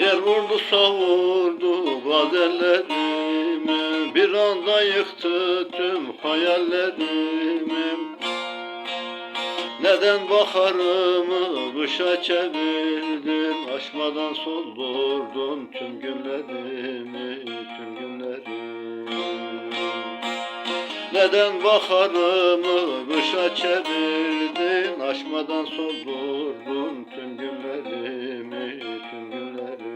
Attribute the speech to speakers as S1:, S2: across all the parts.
S1: Yer vurdu savurdu gazellerimi Bir anda yıktı tüm hayallerimi. Neden baharımı kışa çevirdin? Açmadan soldurdun tüm günlerimi Tüm günlerimi. Neden baharımı kışa çevirdin? Açmadan soldurdun tüm günlerimi Tüm günlerimi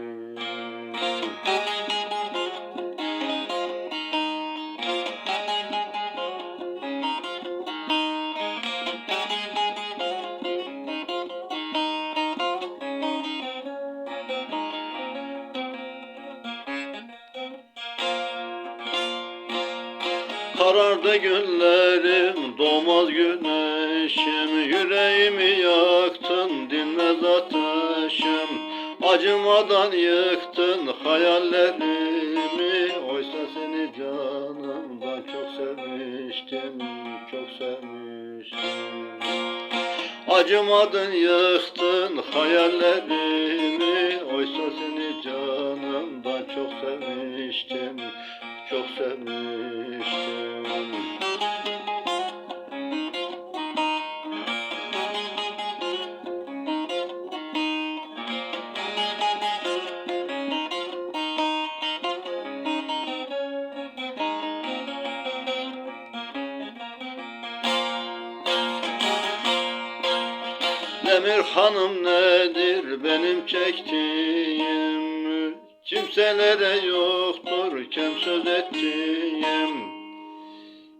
S1: Karardı günlerim, doğmaz güneşim. Yüreğimi yaktın, dinmez ateşim. Acımadan yıktın hayallerimi. Oysa seni canımdan çok sevmiştim Çok sevmiştim. Acımadın yıktın hayallerimi. Oysa Demir hanım nedir benim çektiğim? Kimselere yoktur kem söz ettiğim.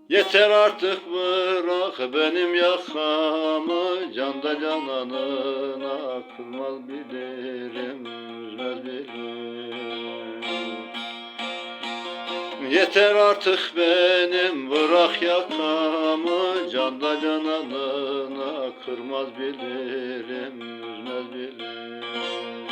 S1: Yeter artık bırak benim yakamı Canda cananına kılmaz bilirim Üzmez bilirim. Yeter artık benim bırak yakamı Canda cananına kırmaz bilirim Üzmez bilirim